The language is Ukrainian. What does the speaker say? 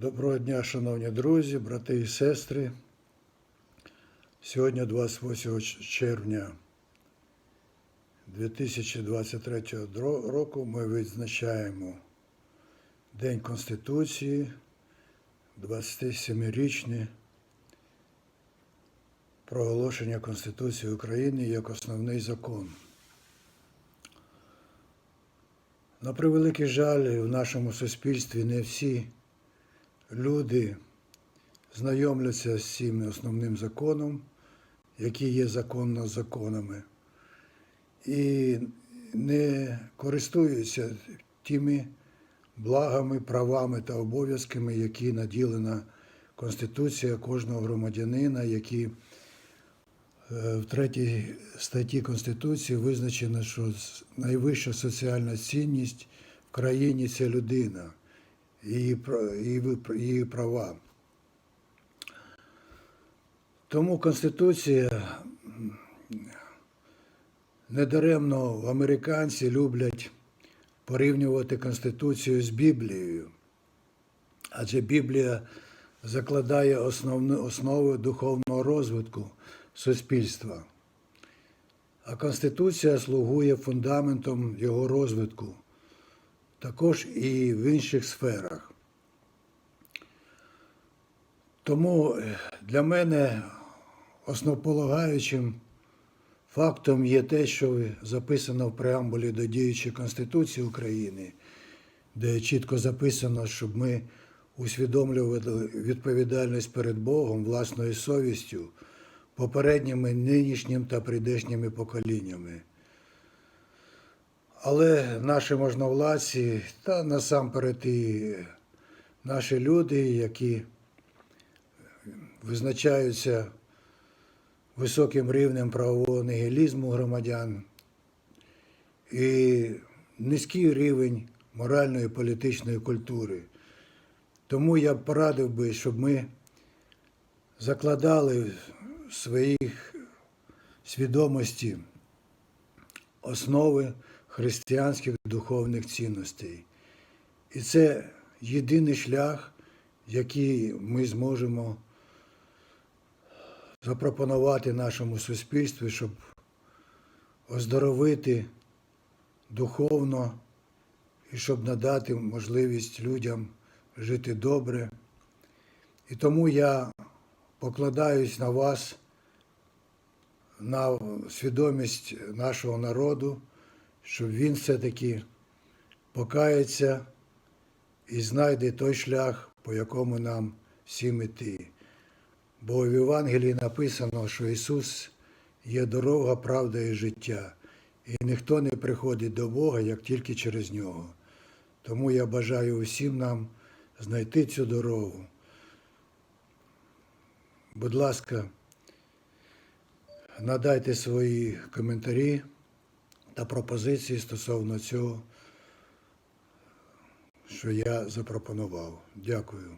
Доброго дня, шановні друзі, брати і сестри. Сьогодні, 28 червня 2023 року, ми відзначаємо День Конституції, 27-річне проголошення Конституції України як основний закон. На превеликий жаль, в нашому суспільстві не всі люди знайомляться з цим основним законом, який є законно законами, і не користуються тими благами, правами та обов'язками, які наділена Конституція кожного громадянина, які е, в третій статті Конституції визначено, що найвища соціальна цінність в країні це людина, її, її права. Тому Конституція недаремно американці люблять порівнювати Конституцію з Біблією, адже Біблія закладає основну, основи духовного розвитку суспільства. А Конституція слугує фундаментом його розвитку, також і в інших сферах. Тому е, для мене основополагаючим фактом є те, що записано в преамбулі до діючої Конституції України, де чітко записано, щоб ми усвідомлювали відповідальність перед Богом, власною совістю, попередніми, нинішнім та прийдешніми поколіннями. Але наші можновладці та насамперед і наші люди, які визначаються високим рівнем правового нігілізму громадян і низький рівень моральної і політичної культури. Тому я б порадив би, щоб ми закладали в своїх свідомості основи християнських духовних цінностей. І це єдиний шлях, який ми зможемо запропонувати нашому суспільству, щоб оздоровити духовно і щоб надати можливість людям жити добре. І тому я покладаюсь на вас, на свідомість нашого народу, щоб він все-таки покається і знайде той шлях, по якому нам всім іти. Бо в Євангелії написано, що Ісус є дорога, правда і життя, і ніхто не приходить до Бога, як тільки через Нього. Тому я бажаю усім нам знайти цю дорогу. Будь ласка, надайте свої коментарі та пропозиції стосовно цього, що я запропонував. Дякую.